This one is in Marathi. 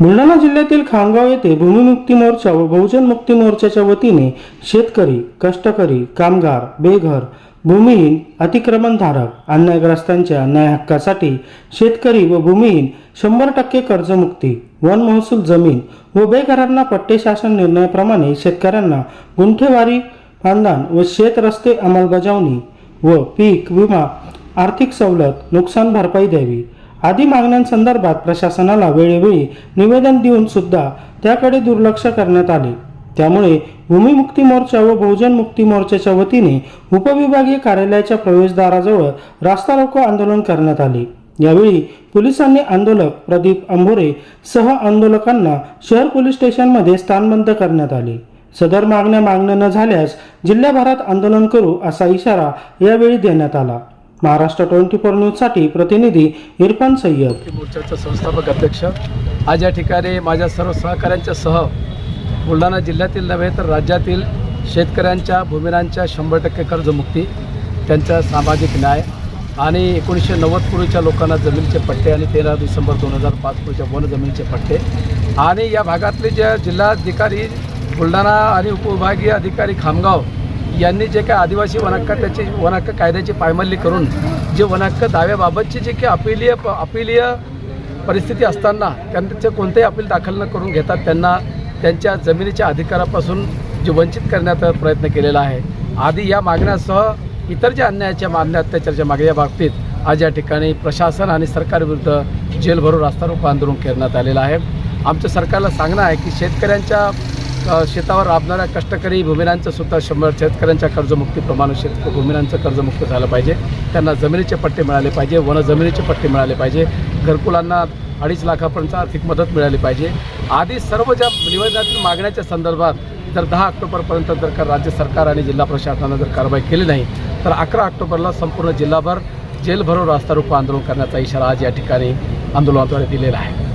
बुलढाणा जिल्ह्यातील खामगाव येथे भूमिमुक्ती मोर्चा व बहुजन मुक्ती मोर्चाच्या वतीने शेतकरी कष्टकरी कामगार बेघर भूमिहीन अतिक्रमणधारक अन्यायग्रस्तांच्या न्याय हक्कासाठी शेतकरी व भूमिहीन शंभर टक्के कर्जमुक्ती वन महसूल जमीन व बेघरांना पट्टे शासन निर्णयाप्रमाणे शेतकऱ्यांना गुंठेवारी बांधण व शेत रस्ते अंमलबजावणी व पीक विमा आर्थिक सवलत नुकसान भरपाई द्यावी. आदी मागण्यांसंदर्भात प्रशासनाला वेळोवेळी निवेदन देऊन सुद्धा त्याकडे दुर्लक्ष करण्यात आले. त्यामुळे भूमिमुक्ती मोर्चा व बहुजन मुक्ती मोर्चाच्या वतीने उपविभागीय कार्यालयाच्या प्रवेशद्वाराजवळ रास्ता रोको आंदोलन करण्यात आले. यावेळी पोलिसांनी आंदोलक प्रदीप अंभोरे सह आंदोलकांना शहर पोलीस स्टेशनमध्ये स्थानबंद करण्यात आले. सदर मागण्या मागण्या न झाल्यास जिल्ह्याभरात आंदोलन करू असा इशारा यावेळी देण्यात आला. महाराष्ट्र ट्वेंटी फोर न्यूजसाठी प्रतिनिधी इरफान सय्यद. मोर्चाचा संस्थापक अध्यक्ष. आज या ठिकाणी माझ्या सर्व सहकाऱ्यांच्या सह बुलढाणा जिल्ह्यातील नव्हे तर राज्यातील शेतकऱ्यांच्या भूमिरांच्या शंभर टक्के कर्जमुक्ती त्यांचा सामाजिक न्याय आणि एकोणीसशे नव्वद पूर्वीच्या लोकांना जमिनीचे पट्टे आणि तेरा डिसेंबर दोन हजार पाच पूर्वीच्या वन जमिनीचे पट्टे. आणि या भागातले ज्या जिल्हाधिकारी बुलढाणा आणि उपविभागीय अधिकारी खामगाव यांनी जे काय आदिवासी वनहक्क त्याची वनहक्क कायद्याची पायमल्ली करून जे वनहक्क दाव्याबाबतची जे काही अपिलीय अपिलीय परिस्थिती असताना त्यांचे कोणतेही अपील दाखल न करून घेतात त्यांना त्यांच्या जमिनीच्या अधिकारापासून जे वंचित करण्याचा प्रयत्न केलेला आहे. आधी या मागण्यासह इतर ज्या अन्यायाच्या मान्य अत्याचाराच्या मागण्या बाबतीत आज या ठिकाणी प्रशासन आणि सरकारविरुद्ध जेलभरून रास्ता रोको आंदोलन करण्यात आलेलं आहे. आमच्या सरकारला सांगणं आहे की शेतकऱ्यांच्या शेतावर राबणाऱ्या कष्टकरी भूमिरांचं सुद्धा शंभर शेतकऱ्यांच्या कर्जमुक्तीप्रमाणे शेत भूमिरांचं कर्जमुक्त झालं पाहिजे. त्यांना जमिनीचे पट्टे मिळाले पाहिजे वन जमिनीचे पट्टे मिळाले पाहिजे घरकुलांना अडीच लाखापर्यंत आर्थिक मदत मिळाली पाहिजे. आधी सर्व ज्या निवेदनातील मागण्याच्या संदर्भात जर दहा ऑक्टोबरपर्यंत जर का राज्य सरकार आणि जिल्हा प्रशासनानं जर कारवाई केली नाही तर अकरा ऑक्टोबरला संपूर्ण जिल्हाभर जेलभरो रास्ता रोको आंदोलन करण्याचा इशारा आज या ठिकाणी आंदोलनाद्वारे दिलेला आहे.